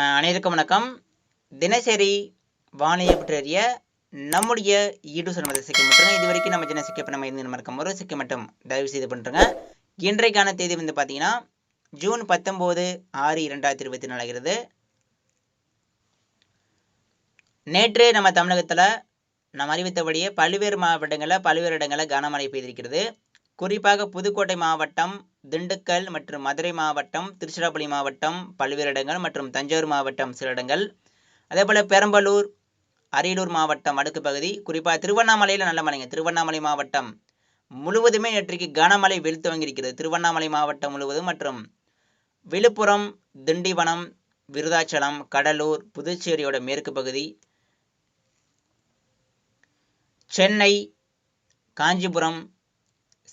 அனைவருக்கும் வணக்கம். தினசரி வானிலை பற்றிய நம்முடைய யூடியூப் சேனல் சிக்க மட்டும் இது வரைக்கும் நம்ம சின்ன சிக்க நம்ம இருந்து மறக்கும் ஒரு சிக்க மட்டும் தயவு செய்து பண்ணுறங்க இன்றைக்கான தேதி வந்து பார்த்தீங்கன்னா ஜூன் பத்தொம்போது ஆறு இரண்டாயிரத்தி இருபத்தி நாலு ஆகிறது. நேற்று நம்ம தமிழகத்தில் நாம் அறிவித்தபடியே பல்வேறு மாவட்டங்களில் பல்வேறு இடங்களில் கனமழை பெய்திருக்கிறது. குறிப்பாக புதுக்கோட்டை மாவட்டம் திண்டுக்கல் மற்றும் மதுரை மாவட்டம் திருச்சிராப்பள்ளி மாவட்டம் பல்வேறு இடங்கள் மற்றும் தஞ்சாவூர் மாவட்டம் சில இடங்கள். அதே போல் பெரம்பலூர் அரியலூர் மாவட்டம் வடக்கு பகுதி. குறிப்பாக திருவண்ணாமலையில் நல்ல மழைங்க திருவண்ணாமலை மாவட்டம் முழுவதுமே நேற்றைக்கு கனமழை வெளுத்து வாங்கியிருக்கிறது. திருவண்ணாமலை மாவட்டம் முழுவதும் மற்றும் விழுப்புரம் திண்டிவனம் விருதாச்சலம் கடலூர் புதுச்சேரியோட மேற்கு பகுதி. சென்னை காஞ்சிபுரம்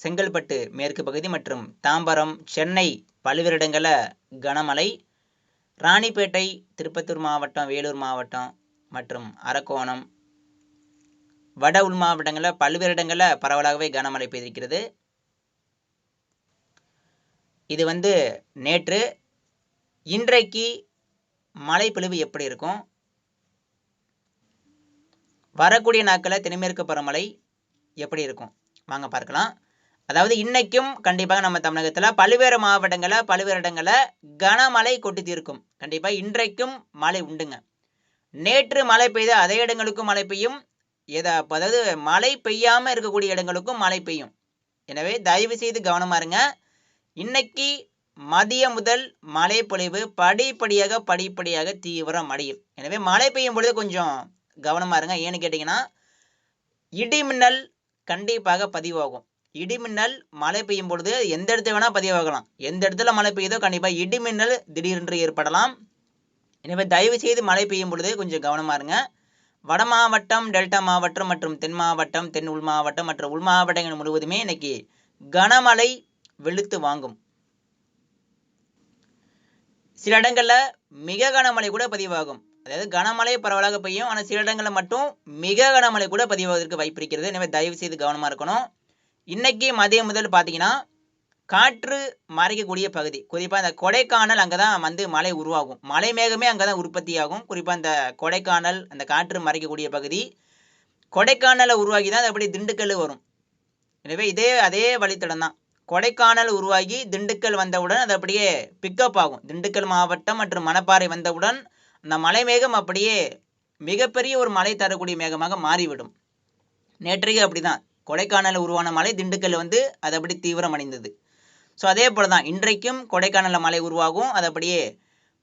செங்கல்பட்டு மேற்கு பகுதி மற்றும் தாம்பரம் சென்னை பல்வேறு இடங்களில் கனமழை ராணிப்பேட்டை திருப்பத்தூர் மாவட்டம் வேலூர் மாவட்டம் மற்றும் அரக்கோணம். வட உள் மாவட்டங்களில் பல்வேறு இடங்களில் பரவலாகவே கனமழை பெய்திருக்கிறது. இது வந்து நேற்று. இன்றைக்கு மழை பொழிவு எப்படி இருக்கும்? வரக்கூடிய நாட்களில் தென்மேற்கு பருவமழை எப்படி இருக்கும்? வாங்க பார்க்கலாம். அதாவது இன்னைக்கும் கண்டிப்பாக நம்ம தமிழகத்தில் பல்வேறு மாவட்டங்களில் பல்வேறு இடங்களில் கனமழை கொட்டி தீர்க்கும். கண்டிப்பாக இன்றைக்கும் மழை உண்டுங்க. நேற்று மழை பெய்த அதே இடங்களுக்கும் மழை பெய்யும். எதை அதாவது மழை பெய்யாமல் இருக்கக்கூடிய இடங்களுக்கும் மழை பெய்யும். எனவே தயவு செய்து கவனமாக இருங்க. இன்னைக்கு மதியம் முதல் மழை பொழிவு படிப்படியாக படிப்படியாக தீவிரம் அடையும். எனவே மழை பெய்யும் பொழுது கொஞ்சம் கவனமாக இருங்க. ஏன்னு கேட்டிங்கன்னா இடி மின்னல் கண்டிப்பாக பதிவாகும். இடிமின்னல் மழை பெய்யும் பொழுது எந்த இடத்துல வேணால் பதிவாகலாம் எந்த இடத்துல மழை பெய்யுதோ கண்டிப்பாக இடிமின்னல் திடீரென்று ஏற்படலாம். எனவே தயவு செய்து மழை பெய்யும் பொழுது கொஞ்சம் கவனமாக இருங்க. வட மாவட்டம் டெல்டா மாவட்டம் மற்றும் தென் மாவட்டம் தென் உள் மாவட்டம் மற்றும் உள் மாவட்டங்கள் முழுவதுமே இன்னைக்கு கனமழை வெளுத்து வாங்கும். சில இடங்களில் மிக கனமழை கூட பதிவாகும். அதாவது கனமழை பரவலாக பெய்யும். ஆனால் சில இடங்களில் மட்டும் மிக கனமழை கூட பதிவாவதற்கு வாய்ப்பு இருக்கிறது. எனவே தயவு செய்து கவனமாக இருக்கணும். இன்னைக்கு மதியம் முதல் பார்த்தீங்கன்னா காற்று மறைக்கக்கூடிய பகுதி. குறிப்பாக இந்த கொடைக்கானல் அங்கே தான் வந்து மழை உருவாகும். மலை மேகமே அங்கே தான் உற்பத்தி ஆகும் குறிப்பாக இந்த கொடைக்கானல் அந்த காற்று மறைக்கக்கூடிய பகுதி கொடைக்கானலை உருவாகி தான் அது அப்படியே திண்டுக்கல் வரும். எனவே இதே அதே வழித்தடம் தான் கொடைக்கானல் உருவாகி திண்டுக்கல் வந்தவுடன் அது அப்படியே பிக்கப் ஆகும். திண்டுக்கல் மாவட்டம் மற்றும் மணப்பாறை வந்தவுடன் அந்த மலை மேகம் அப்படியே மிகப்பெரிய ஒரு மழை தரக்கூடிய மேகமாக மாறிவிடும். நேற்றைக்கு அப்படிதான். கொடைக்கானலில் உருவான மழை திண்டுக்கல் வந்து அது அப்படி தீவிரம் அடைந்தது ஸோ அதே போல தான் இன்றைக்கும் கொடைக்கானலில் மழை உருவாகும். அது அப்படியே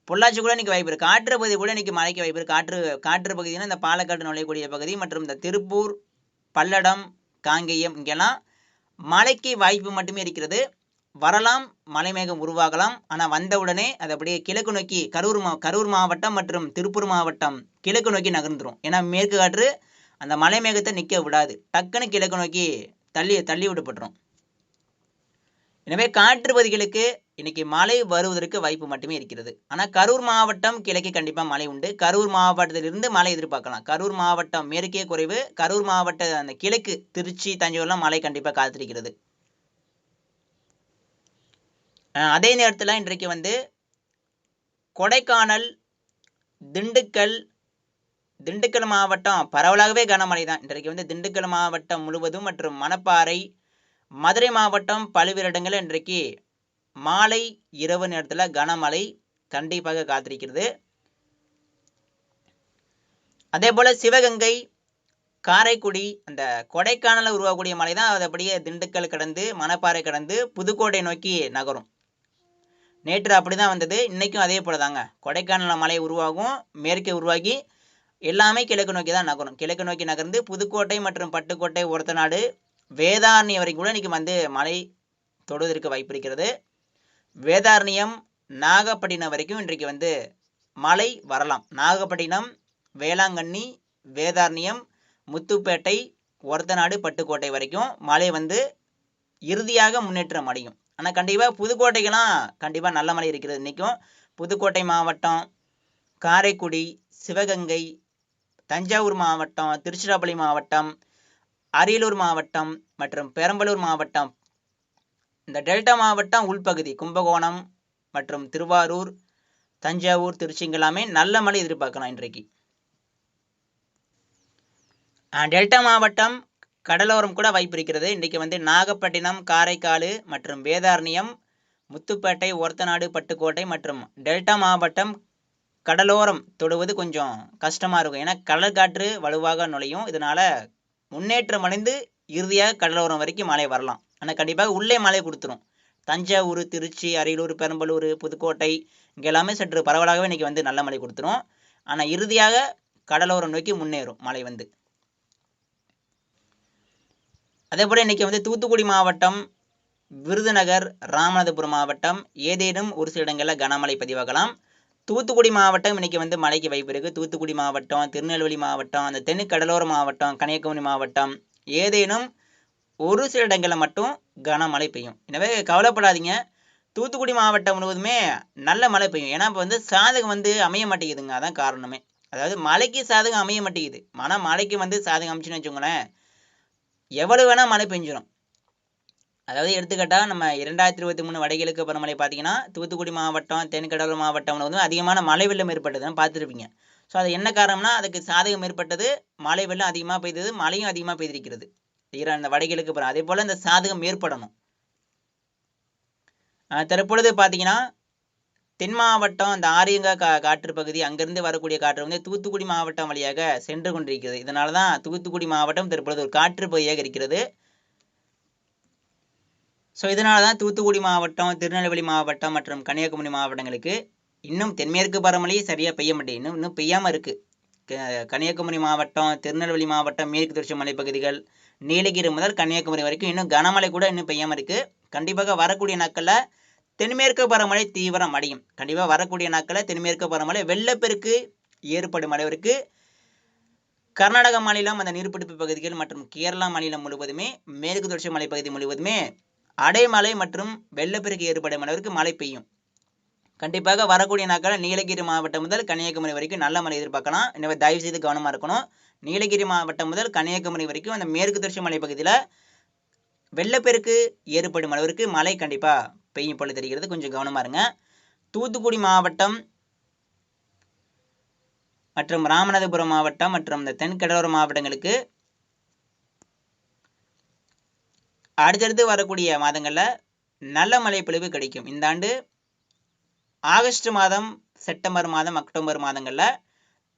பொள்ளாச்சி கூட இன்னைக்கு வாய்ப்பு இருக்குது காற்று பகுதி கூட இன்றைக்கி மழைக்கு வாய்ப்பு இருக்குது காற்று காற்று பகுதினா இந்த பாலக்காடு நுழையக்கூடிய பகுதி மற்றும் இந்த திருப்பூர் பல்லடம் காங்கேயம் இங்கெல்லாம் மழைக்கு வாய்ப்பு மட்டுமே இருக்கிறது. வரலாம் மலைமேகம் உருவாகலாம். ஆனால் வந்தவுடனே அது அப்படியே கிழக்கு நோக்கி கரூர் மா கரூர் மாவட்டம் மற்றும் திருப்பூர் மாவட்டம் கிழக்கு நோக்கி நகர்ந்துடும் ஏன்னா மேற்கு காற்று அந்த மலை மேகத்தை நிற்க விடாது. டக்குன்னு கிழக்கு நோக்கி தள்ளி தள்ளி விடப்பட்டுரும் எனவே காற்று பகுதிகளுக்கு இன்னைக்கு மழை வருவதற்கு வாய்ப்பு மட்டுமே இருக்கிறது. ஆனால் கரூர் மாவட்டம் கிழக்கே கண்டிப்பாக மழை உண்டு. கரூர் மாவட்டத்திலிருந்து மழை எதிர்பார்க்கலாம். கரூர் மாவட்டம் மேற்கே குறைவு. கரூர் மாவட்ட அந்த கிழக்கு திருச்சி தஞ்சாவூர்லாம் மழை கண்டிப்பாக காத்திருக்கிறது. அதே நேரத்தில் இன்றைக்கு வந்து கொடைக்கானல் திண்டுக்கல் திண்டுக்கல் மாவட்டம் பரவலாகவே கனமழை தான் இன்றைக்கு வந்து திண்டுக்கல் மாவட்டம் முழுவதும் மற்றும் மணப்பாறை மதுரை மாவட்டம் பல்வேறு இடங்களில் இன்றைக்கு மாலை இரவு நேரத்தில் கனமழை கண்டிப்பாக காத்திருக்கிறது. அதே போல சிவகங்கை காரைக்குடி அந்த கொடைக்கானலில் உருவாகக்கூடிய மழை தான் அது அப்படியே திண்டுக்கல் கடந்து மணப்பாறை கடந்து புதுக்கோட்டை நோக்கி நகரும். நேற்று அப்படிதான் வந்தது. இன்னைக்கும் அதே போல் தாங்க கொடைக்கானல் மலை உருவாகும். மேற்கே உருவாகி எல்லாமே கிழக்கு நோக்கி தான் நகரும். கிழக்கு நோக்கி நகர்ந்து புதுக்கோட்டை மற்றும் பட்டுக்கோட்டை ஒருத்த நாடு வேதாரண்யம் வரைக்கும் கூட இன்னைக்கு வந்து மழை தொடுவதற்கு வாய்ப்பு இருக்கிறது. வேதாரண்யம் நாகப்பட்டினம் வரைக்கும் இன்றைக்கு வந்து மழை வரலாம். நாகப்பட்டினம் வேளாங்கண்ணி வேதாரண்யம் முத்துப்பேட்டை ஒரத்தநாடு பட்டுக்கோட்டை வரைக்கும் மழை வந்து இறுதியாக முன்னேற்றம் அடையும். ஆனால் கண்டிப்பாக புதுக்கோட்டைக்கெல்லாம் கண்டிப்பாக நல்ல மழை இருக்கிறது. இன்றைக்கும் புதுக்கோட்டை மாவட்டம் காரைக்குடி சிவகங்கை தஞ்சாவூர் மாவட்டம் திருச்சிராப்பள்ளி மாவட்டம் அரியலூர் மாவட்டம் மற்றும் பெரம்பலூர் மாவட்டம். இந்த டெல்டா மாவட்டம் உள்பகுதி கும்பகோணம் மற்றும் திருவாரூர் தஞ்சாவூர் திருச்சிங்கெல்லாமே நல்ல மழை எதிர்பார்க்கலாம் இன்றைக்கு. டெல்டா மாவட்டம் கடலோரம் கூட வாய்ப்பு இருக்கிறது. இன்றைக்கு வந்து நாகப்பட்டினம் காரைக்கால் மற்றும் வேதாரண்யம் முத்துப்பேட்டை ஒரத்தநாடு பட்டுக்கோட்டை மற்றும் டெல்டா மாவட்டம் கடலோரம் தொடுவது கொஞ்சம் கஷ்டமாக இருக்கும். ஏன்னா கடல் காற்று வலுவாக நுழையும். இதனால் முன்னேற்றம் அடைந்து இறுதியாக கடலோரம் வரைக்கும் மழை வரலாம். ஆனால் கண்டிப்பாக உள்ளே மழை கொடுத்துரும். தஞ்சாவூர் திருச்சி அரியலூர் பெரம்பலூர் புதுக்கோட்டை இங்கே எல்லாமே சற்று பரவலாகவே இன்றைக்கி வந்து நல்ல மழை கொடுத்துரும். ஆனால் இறுதியாக கடலோரம் நோக்கி முன்னேறும் மழை வந்து. அதே போல் இன்றைக்கி வந்து தூத்துக்குடி மாவட்டம் விருதுநகர் ராமநாதபுரம் மாவட்டம் ஏதேனும் ஒரு சில இடங்களில் கனமழை பதிவாகலாம். தூத்துக்குடி மாவட்டம் இன்னைக்கு வந்து மழைக்கு வாய்ப்பு இருக்குது தூத்துக்குடி மாவட்டம் திருநெல்வேலி மாவட்டம் அந்த தென் கடலோர மாவட்டம் கன்னியாகுமரி மாவட்டம் ஏதேனும் ஒரு சில இடங்களில் மட்டும் கனமழை பெய்யும். எனவே கவலைப்படாதீங்க. தூத்துக்குடி மாவட்டம் முழுவதுமே நல்ல மழை பெய்யும். ஏன்னா இப்போ வந்து சாதகம் வந்து அமைய மாட்டேங்குதுங்க. அதான் காரணமே. அதாவது மழைக்கு சாதகம் அமைய மாட்டேங்குது. ஆனால் மழைக்கு வந்து சாதகம் அமைச்சுன்னு வச்சுக்கோங்களேன் எவ்வளோ வேணால் மழை பெஞ்சிடும் அதாவது எடுத்துக்கிட்டால் நம்ம இரண்டாயிரத்தி இருபத்தி மூணு வடகிழக்கு பருவமழை பார்த்தீங்கன்னா தூத்துக்குடி மாவட்டம் தென்கடலூர் மாவட்டம் வந்து அதிகமான மழை வெள்ளம் ஏற்பட்டதுன்னு பார்த்துருப்பீங்க ஸோ அது என்ன காரணம்னா அதுக்கு சாதகம் ஏற்பட்டது மழை வெள்ளம் அதிகமாக பெய்தது மழையும் அதிகமாக பெய்திருக்கிறது. ஈரா இந்த வடகிழக்கு பருவம் அதே போல் இந்த சாதகம் ஏற்படணும். ஆஹ் தற்பொழுது பார்த்தீங்கன்னா தென் மாவட்டம் அந்த ஆரியங்கா கா காற்று பகுதி அங்கிருந்து வரக்கூடிய காற்று வந்து தூத்துக்குடி மாவட்டம் வழியாக சென்று கொண்டிருக்கிறது. இதனால தான் தூத்துக்குடி மாவட்டம் தற்பொழுது ஒரு காற்று பகுதியாக இருக்கிறது. ஸோ இதனால தான் தூத்துக்குடி மாவட்டம் திருநெல்வேலி மாவட்டம் மற்றும் கன்னியாகுமரி மாவட்டங்களுக்கு இன்னும் தென்மேற்கு பருவமழை சரியாக பெய்ய மாட்டேங்குது. இன்னும் இன்னும் பெய்யாமல் இருக்குது கன்னியாகுமரி மாவட்டம் திருநெல்வேலி மாவட்டம் மேற்கு தொடர்ச்சி மலைப்பகுதிகள் நீலகிரி முதல் கன்னியாகுமரி வரைக்கும் இன்னும் கனமழை கூட இன்னும் பெய்யாமல் இருக்குது கண்டிப்பாக வரக்கூடிய நாட்களில் தென்மேற்கு பருவமழை தீவிரம் அடையும். கண்டிப்பாக வரக்கூடிய நாட்களில் தென்மேற்கு பருவமழை வெள்ளப்பெருக்கு ஏற்படும் அளவிற்கு கர்நாடக மாநிலம் அந்த நீர்பிடிப்பு பகுதிகள் மற்றும் கேரளா மாநிலம் முழுவதுமே மேற்கு தொடர்ச்சி மலைப்பகுதி முழுவதுமே அடைமழை மற்றும் வெள்ளப்பெருக்கு ஏற்படும் அளவிற்கு மழை பெய்யும். கண்டிப்பாக வரக்கூடிய நாட்களில் நீலகிரி மாவட்டம் முதல் கன்னியாகுமரி வரைக்கும் நல்ல மழை எதிர்பார்க்கலாம். எனவே தயவு செய்து கவனமாக இருக்கணும். நீலகிரி மாவட்டம் முதல் கன்னியாகுமரி வரைக்கும் அந்த மேற்கு தொடர்ச்சி மலைப்பகுதியில் வெள்ளப்பெருக்கு ஏற்படும் அளவிற்கு மழை கண்டிப்பாக பெய்யும் போல தெரிகிறது. கொஞ்சம் கவனமாக இருங்க. தூத்துக்குடி மாவட்டம் மற்றும் ராமநாதபுரம் மாவட்டம் மற்றும் இந்த தென்கடலோர மாவட்டங்களுக்கு அடுத்தடுத்து வரக்கூடிய மாதங்களில் நல்ல மழைப்பொழிவு கிடைக்கும். இந்த ஆண்டு ஆகஸ்ட் மாதம் செப்டம்பர் மாதம் அக்டோபர் மாதங்களில்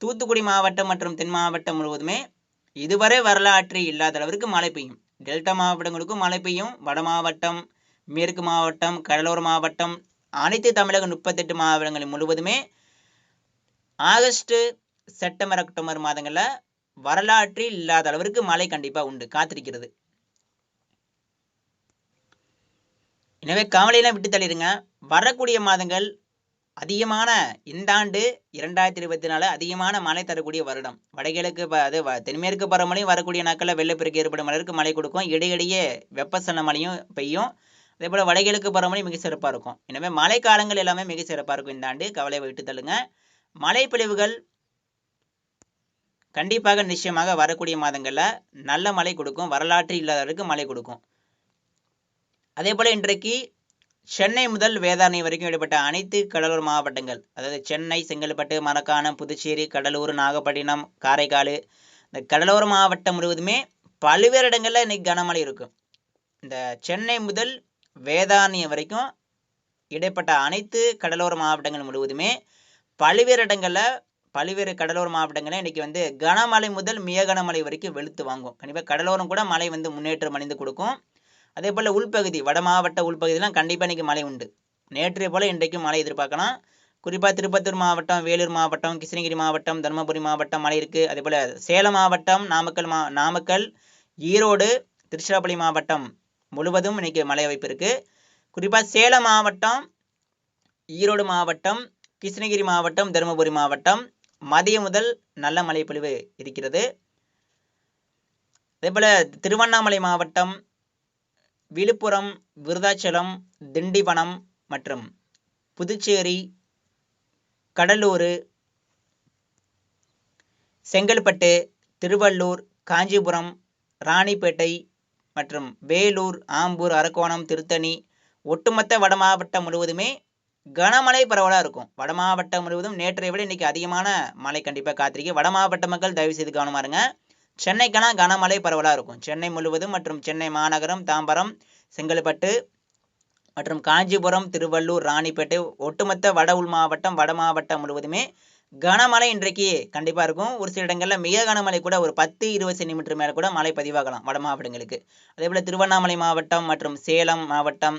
தூத்துக்குடி மாவட்டம் மற்றும் தென் மாவட்டம் முழுவதுமே இதுவரை வரலாற்று இல்லாத அளவிற்கு மழை பெய்யும். டெல்டா மாவட்டங்களுக்கும் மழை பெய்யும். வட மாவட்டம் மேற்கு மாவட்டம் கடலோர மாவட்டம் அனைத்து தமிழக முப்பத்தெட்டு மாவட்டங்கள் முழுவதுமே ஆகஸ்ட் செப்டம்பர் அக்டோபர் மாதங்களில் வரலாற்றில் இல்லாத அளவிற்கு மழை கண்டிப்பாக உண்டு. காத்திருக்கிறது. எனவே கவலையெல்லாம் விட்டு தள்ளிடுங்க வரக்கூடிய மாதங்கள் அதிகமான இந்த ஆண்டு இரண்டாயிரத்தி இருபத்தி நாலு அதிகமான மழை தரக்கூடிய வருடம். வடகிழக்கு அது தென்மேற்கு பருவமழையும் வரக்கூடிய நாட்களில் வெள்ளப்பெருக்கு ஏற்படும் அளவிற்கு மழை கொடுக்கும். இடையிடையே வெப்பசலன மழையும் பெய்யும். அதே போல் வடகிழக்கு பருவமழை மிக சிறப்பாக இருக்கும். எனவே மழை காலங்கள் எல்லாமே மிக சிறப்பாக இருக்கும் இந்த ஆண்டு. கவலை விட்டு தள்ளுங்க. மழை பொழிவுகள் கண்டிப்பாக நிச்சயமாக வரக்கூடிய மாதங்களில் நல்ல மழை கொடுக்கும். வரலாற்று இல்லாத அளவுக்கு மழை கொடுக்கும். அதே போல் இன்றைக்கு சென்னை முதல் வேதாரண்யம் வரைக்கும் இடைப்பட்ட அனைத்து கடலோர மாவட்டங்கள் அதாவது சென்னை செங்கல்பட்டு மரக்காணம் புதுச்சேரி கடலூர் நாகப்பட்டினம் காரைக்கால் இந்த கடலோர மாவட்டம் முழுவதுமே பல்வேறு இடங்களில் இன்றைக்கி கனமழை இருக்கும் இந்த சென்னை முதல் வேதாரண்யம் வரைக்கும் இடைப்பட்ட அனைத்து கடலோர மாவட்டங்கள் முழுவதுமே பல்வேறு இடங்களில் பல்வேறு கடலோர மாவட்டங்களில் இன்றைக்கி வந்து கனமழை முதல் மிக கனமழை வரைக்கும் வெளுத்து வாங்கும். கண்டிப்பாக கடலோரம் கூட மழை வந்து முன்னேற்றம் அடைந்து கொடுக்கும். அதே போல் உள்பகுதி வட மாவட்ட உள்பகுதியெலாம் கண்டிப்பாக இன்றைக்கி மழை உண்டு. நேற்றைய போல் இன்றைக்கும் மழை எதிர்பார்க்கலாம். குறிப்பாக திருப்பத்தூர் மாவட்டம் வேலூர் மாவட்டம் கிருஷ்ணகிரி மாவட்டம் தருமபுரி மாவட்டம் மழை இருக்குது அதே போல் சேலம் மாவட்டம் நாமக்கல் மா நாமக்கல் ஈரோடு திருச்சிராப்பள்ளி மாவட்டம் முழுவதும் இன்னைக்கு மழை வாய்ப்பு இருக்குது குறிப்பாக சேலம் மாவட்டம் ஈரோடு மாவட்டம் கிருஷ்ணகிரி மாவட்டம் தருமபுரி மாவட்டம் மதியம் முதல் நல்ல மழை பொழிவு இருக்கிறது. அதே போல் திருவண்ணாமலை மாவட்டம் விழுப்புரம் விருதாச்சலம் திண்டிவனம் மற்றும் புதுச்சேரி கடலூர் செங்கல்பட்டு திருவள்ளூர் காஞ்சிபுரம் ராணிப்பேட்டை மற்றும் வேலூர் ஆம்பூர் அரக்கோணம் திருத்தணி ஒட்டுமொத்த வட மாவட்டம் முழுவதுமே கனமழை பரவலாக இருக்கும். வட மாவட்டம் முழுவதும் நேற்றை விட இன்றைக்கி அதிகமான மழை. கண்டிப்பாக காத்திருக்கு வட மாவட்ட மக்கள் தயவு செய்து கவனமா இருங்க. சென்னைக்கெல்லாம் கனமழை பரவலாக இருக்கும். சென்னை முழுவதும் மற்றும் சென்னை மாநகரம் தாம்பரம் செங்கல்பட்டு மற்றும் காஞ்சிபுரம் திருவள்ளூர் ராணிப்பேட்டை ஒட்டுமொத்த வட உள் மாவட்டம் வட மாவட்டம் முழுவதுமே கனமழை இன்றைக்கு கண்டிப்பாக இருக்கும். ஒரு சில இடங்களில் மிக கனமழை கூட ஒரு பத்து இருபது சென்டிமீட்டர் மேலே கூட மழை பதிவாகலாம் வட மாவட்டங்களுக்கு. அதே போல் திருவண்ணாமலை மாவட்டம் மற்றும் சேலம் மாவட்டம்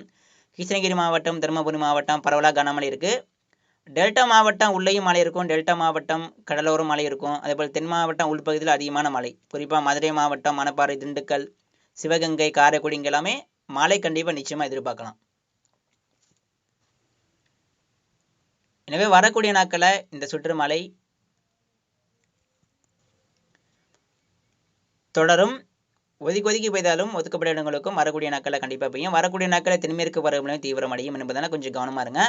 கிருஷ்ணகிரி மாவட்டம் தருமபுரி மாவட்டம் பரவலாக கனமழை இருக்குது டெல்டா மாவட்டம் உள்ளேயும் மழை இருக்கும் டெல்டா மாவட்டம் கடலோரம் மழை இருக்கும். அதேபோல் தென் மாவட்டம் உள்பகுதியில் அதிகமான மழை குறிப்பாக மதுரை மாவட்டம் மணப்பாறை திண்டுக்கல் சிவகங்கை காரைக்குடி எல்லாமே மழை கண்டிப்பாக நிச்சயமாக எதிர்பார்க்கலாம். எனவே வரக்கூடிய நாட்களில் இந்த சுற்று மழை தொடரும். ஒதுக்கி ஒதுக்கி பெய்தாலும் ஒதுக்கப்பட்ட இடங்களுக்கும் வரக்கூடிய நாட்களில் கண்டிப்பாக பெய்யும். வரக்கூடிய நாட்களில் தென்மேற்கு பருவமழையும் தீவிரமடையும் என்பதால் கொஞ்சம் கவனமாக இருங்க.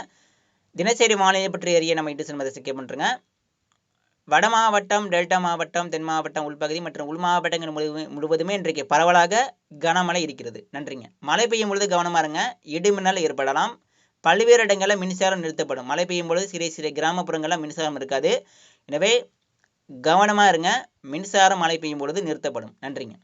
தினசரி வானிலை பற்றி அறிய நம்ம இட்டு செல்வதை சிக்க பண்ணுறங்க வட மாவட்டம் டெல்டா மாவட்டம் தென் மாவட்டம் உள்பகுதி மற்றும் உள் மாவட்டங்கள் முழு முழுவதுமே இன்றைக்கு பரவலாக கனமழை இருக்கிறது. நன்றிங்க. மழை பெய்யும் பொழுது கவனமாக இருங்க. இடிமின்னல் ஏற்படலாம். பல்வேறு இடங்களில் மின்சாரம் நிறுத்தப்படும். மழை பெய்யும் பொழுது சிறிய சிறிய கிராமப்புறங்களில் மின்சாரம் இருக்காது. எனவே கவனமாக இருங்க. மின்சாரம் மழை பெய்யும் பொழுது நிறுத்தப்படும். நன்றிங்க.